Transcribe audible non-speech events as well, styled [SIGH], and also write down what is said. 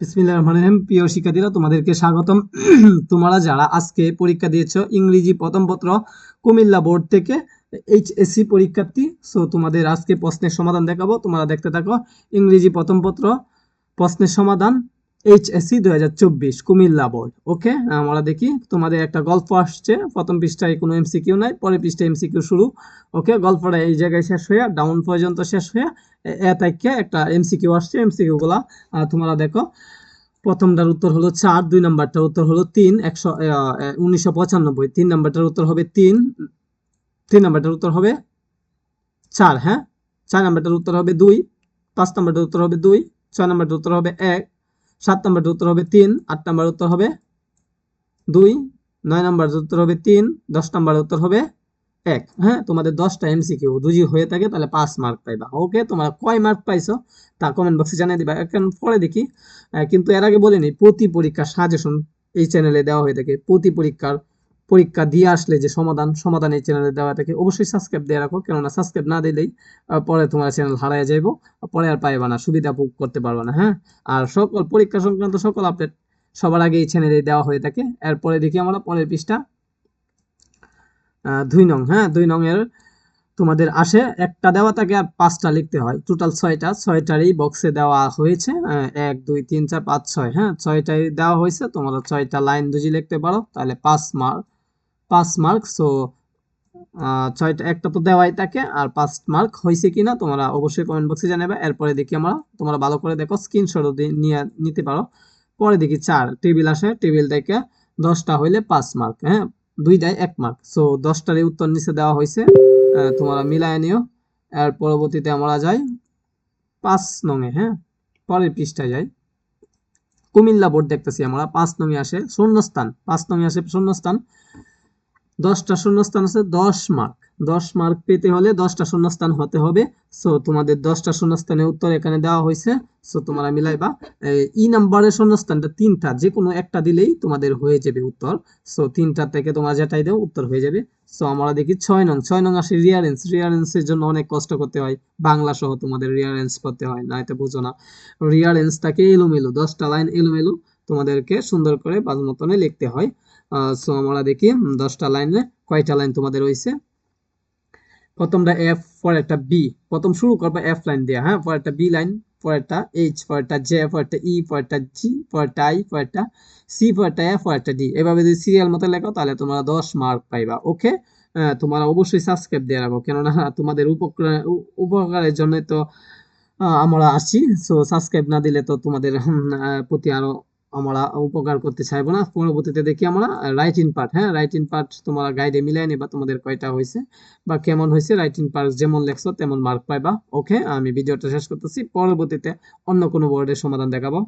বিসমিল্লাহির রহমান রহিম। প্রিয় শিক্ষার্থীরা, তোমাদেরকে স্বাগতম। [CLEARS THROAT] তোমরা যারা আজকে পরীক্ষা দিয়েছ, ইংরেজি প্রথম পত্র, কুমিল্লা বোর্ড থেকে এইচএসসি পরীক্ষার্থী সো তোমাদের আজকে প্রশ্নের সমাধান দেখাবো। তোমরা দেখতে থাকো, ইংরেজি প্রথম পত্র, প্রশ্নের সমাধান। এইচএসসি দুই হাজার চব্বিশ, কুমিল্লা বোর্ড। ওকে, আমরা দেখি, তোমাদের একটা গল্প আসছে। প্রথম পৃষ্ঠায় কোনো এমসিকিউ নাই, পরের পৃষ্ঠায় এমসিকিউ শুরু। ওকে, গল্পটা এই জায়গায় শেষ হয়ে ডাউন পর্যন্ত শেষ হয়ে এ- এ তাইকে একটা এমসিকিউ আসছে। এমসিকিউ গুলা তোমরা দেখো, প্রথমটার উত্তর হলো চার, দুই নাম্বারটার উত্তর হলো তিন, একশো উনিশশো পঁচানব্বই, তিন নাম্বারটার উত্তর হবে তিন তিন নাম্বারটার উত্তর হবে চার হ্যাঁ? চার নাম্বারটার উত্তর হবে দুই, পাঁচ নাম্বারটার উত্তর হবে দুই, ছয় নাম্বারটার উত্তর হবে এক সাত নাম্বার উত্তর হবে তিন, আট নম্বর উত্তর হবে দুই, নয় নাম্বার উত্তর হবে তিন, দশ নাম্বার উত্তর হবে এক। হ্যাঁ তোমাদের দশটা এমসিকিউ দুজি হয়ে থাকে, তাহলে পাঁচ মার্ক পাইবা। ওকে তোমরা কয় মার্ক পাইছো, তা কমেন্ট বক্সে জানিয়ে দিবা। এখন পরে দেখি। কিন্তু এর আগে বলিনি, প্রতি পরীক্ষার সাজেশন এই চ্যানেলে দেওয়া হয়ে থাকে। প্রতি পরীক্ষার পরীক্ষা দিয়ে আসলে যে সমাধান সমাধান এই চ্যানেলে দেওয়া থাকে, অবশ্যই সাবস্ক্রাইব দিয়ে রাখো। কেননা সাবস্ক্রাইব না দিলেই পরে তোমার চ্যানেল হারায় যাইবো পরে আর পাইবা না, সুবিধা ভোগ করতে পারবে না হ্যাঁ? আর সকল, পরীক্ষা সংক্রান্ত সকল আপডেট সবার আগে এই চ্যানেলে দেওয়া হয়ে থাকে। এরপরে দেখি আমরা পরের পৃষ্ঠা দুই নং হ্যাঁ? দুই নং এর তোমাদের আসে, একটা দেওয়া থাকে আর পাঁচটা লিখতে হয়। টোটাল ছয়টা, ছয়টারই বক্সে দেওয়া হয়েছে এক, দুই, তিন, চার, পাঁচ, ছয় হ্যাঁ? ছয়টাই দেওয়া হয়েছে, তোমরা ছয়টা লাইন দুজি লিখতে পারো, তাহলে পাঁচ মার্ক পাঁচ মার্ক সো ছয়টা, একটা তো দেওয়াই থাকে, আর পাঁচ মার্ক হয়েছে কিনা তোমরা অবশ্যই কমেন্ট বক্সে জানাবে। এরপরে দেখি আমরা, তোমরা ভালো করে দেখো স্ক্রিনশটও নিয়ে, নিতে পারো। পরে দেখি চার টেবিল আসে টেবিল থেকে দশটা হইলে পাঁচ মার্ক হ্যাঁ? দুইটাই এক মার্ক সো দশটারই উত্তর নিচে দেওয়া হয়েছে তোমরা মিলায় নিও। এর পরবর্তীতে আমরা যাই, পাঁচ নঙে হ্যাঁ? পরের পৃষ্ঠায় যাই। কুমিল্লা বোর্ড দেখতেছি আমরা, পাঁচ নঙে আসে শূন্যস্থান, পাঁচ নঙে আসে শূন্যস্থান। দশটা শূন্যস্থান আছে, দশ মার্ক। দশ মার্ক পেতে হলে দশটা শূন্যস্থান হতে হবে। সো তোমাদের দশটা শূন্যস্থানের উত্তর এখানে দেওয়া হয়েছে। সো তোমরা মিলাইবা। ই নাম্বারের শূন্যস্থানটা তিনটা যে কোনো একটা দিলেই তোমাদের হয়ে যাবে উত্তর। সো তিনটা থেকে তোমরা যেটাই দেও, উত্তর হয়ে যাবে। সো আমরা দেখি ছয় নং। ছয় নং আসে রিয়ারেন্স রিয়ারেন্সের জন্য অনেক কষ্ট করতে হয়। বাংলা সহ তোমাদের রিয়ারেন্স করতে হয় না এটা বুঝো না। রিয়ারেন্সটাকে এলোমেলো, দশটা লাইন এলোমেলো। তোমাদেরকে সুন্দর করে বাজ মতনে লিখতে হয়। সো আমরা দেখি দশটা লাইনে কয়টা লাইন তোমাদের হয়েছে প্রথমটা এফ পরেরটা বি প্রথম শুরু করবা এফ লাইন দিয়ে হ্যাঁ? পরেরটা বি লাইন, পরেরটা এইচ পরেরটা জে পরেরটা ই পরেরটা জি পরেরটা আই পরেরটা সি পরেরটা এফ পরেরটা ডি এভাবে যদি সিরিয়াল মতো লেখো, তাহলে তোমরা দশ মার্ক পাইবা ওকে তোমরা অবশ্যই সাবস্ক্রাইব দিয়ে রাখো, কেননা তোমাদের উপকার উপকারের জন্য তো আমরা আসছি। সো সাবস্ক্রাইব না দিলে তো তোমাদের প্রতি আরও আমরা উপকার করতে চাইব না। পরবর্তীতে দেখি আমরা রাইট ইন পার্ট হ্যাঁ? রাইট ইন পার্ট তোমরা গাইডে মিলাই নিবা তোমাদের কয়টা হয়েছে বা কেমন হয়েছে রাইট ইন পার্ট যেমন লেখছো তেমন মার্ক পাইবা। ওকে আমি ভিডিওটা শেষ করতেছি। পরবর্তীতে অন্য কোনো বোর্ডের সমাধান দেখাবো।